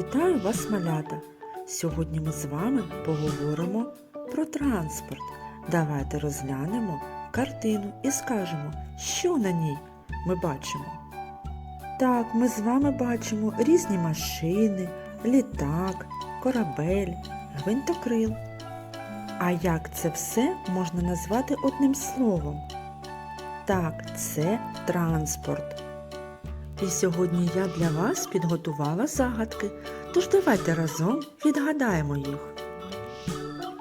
Вітаю вас, малята! Сьогодні ми з вами поговоримо про транспорт. Давайте розглянемо картину і скажемо, що на ній ми бачимо. Так, ми з вами бачимо різні машини, літак, корабель, гвинтокрил. А як це все можна назвати одним словом? Так, це транспорт. І сьогодні я для вас підготувала загадки, тож давайте разом відгадаємо їх.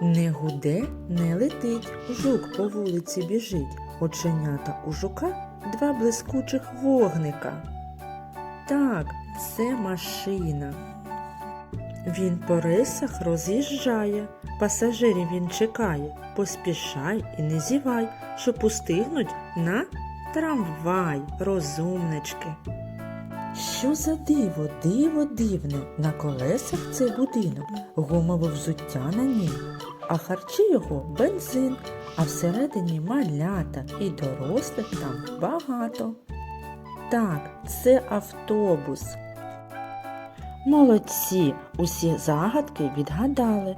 Не гуде, не летить, жук по вулиці біжить, оченята у жука два блискучих вогника. Так, це машина. Він по рисах роз'їжджає, пасажирів він чекає, поспішай і не зівай, щоб устигнуть на трамвай, розумнички. Що за диво, диво дивне, на колесах цей будинок, гумове взуття на ній, а харчі його бензин, а всередині малята і дорослих там багато. Так, це автобус. Молодці, усі загадки відгадали.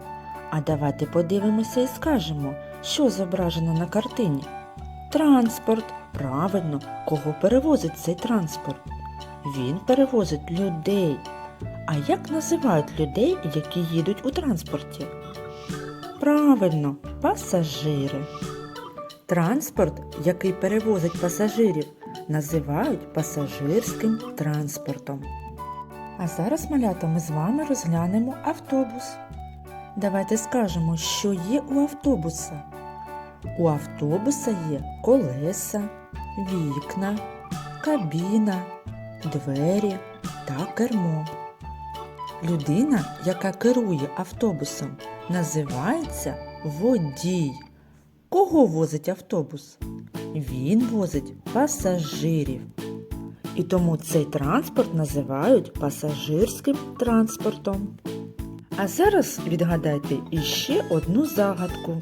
А давайте подивимося і скажемо, що зображено на картині. Транспорт. Правильно, кого перевозить цей транспорт? Він перевозить людей. А як називають людей, які їдуть у транспорті? Правильно, пасажири. Транспорт, який перевозить пасажирів, називають пасажирським транспортом. А зараз, малята, ми з вами розглянемо автобус. Давайте скажемо, що є у автобуса. У автобуса є колеса, вікна, кабіна, двері та кермо. Людина, яка керує автобусом, називається водій. Кого возить автобус? Він возить пасажирів. І тому цей транспорт називають пасажирським транспортом. А зараз відгадайте іще одну загадку.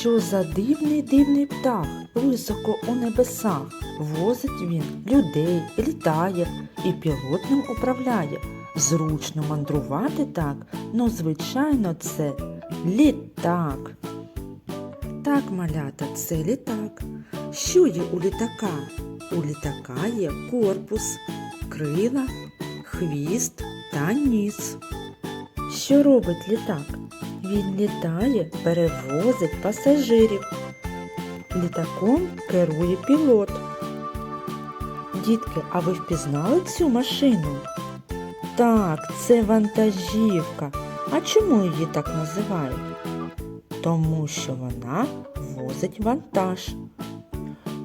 Що за дивний дивний птах високо у небесах? Возить він людей, літає і пілот ним управляє. Зручно мандрувати так, ну, звичайно, це літак. Так, малята, це літак. Що є у літака? У літака є корпус, крила, хвіст та ніс. Що робить літак? Він літає, перевозить пасажирів. Літаком керує пілот. Дітки, а ви впізнали цю машину? Так, це вантажівка. А чому її так називають? Тому що вона возить вантаж.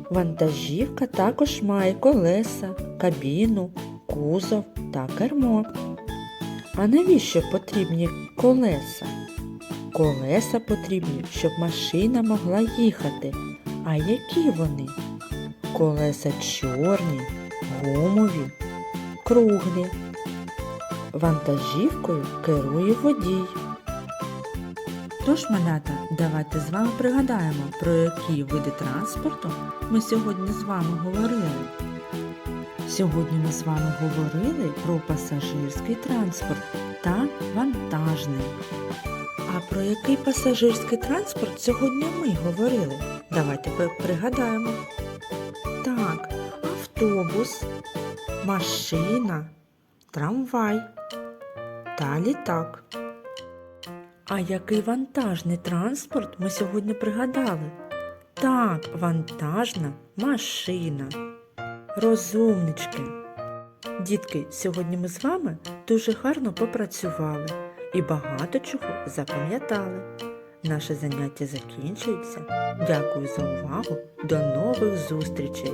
Вантажівка також має колеса, кабіну, кузов та кермо. А навіщо потрібні колеса? Колеса потрібні, щоб машина могла їхати. А які вони? Колеса чорні, гумові, круглі. Вантажівкою керує водій. Тож, малята, давайте з вами пригадаємо, про які види транспорту ми сьогодні з вами говорили. Сьогодні ми з вами говорили про пасажирський транспорт та вантажний. А про який пасажирський транспорт сьогодні ми говорили? Давайте пригадаємо. Так, автобус, машина, трамвай та літак. А який вантажний транспорт ми сьогодні пригадали? Так, вантажна машина. Розумнички. Дітки, сьогодні ми з вами дуже гарно попрацювали і багато чого запам'ятали. Наше заняття закінчується. Дякую за увагу. До нових зустрічей!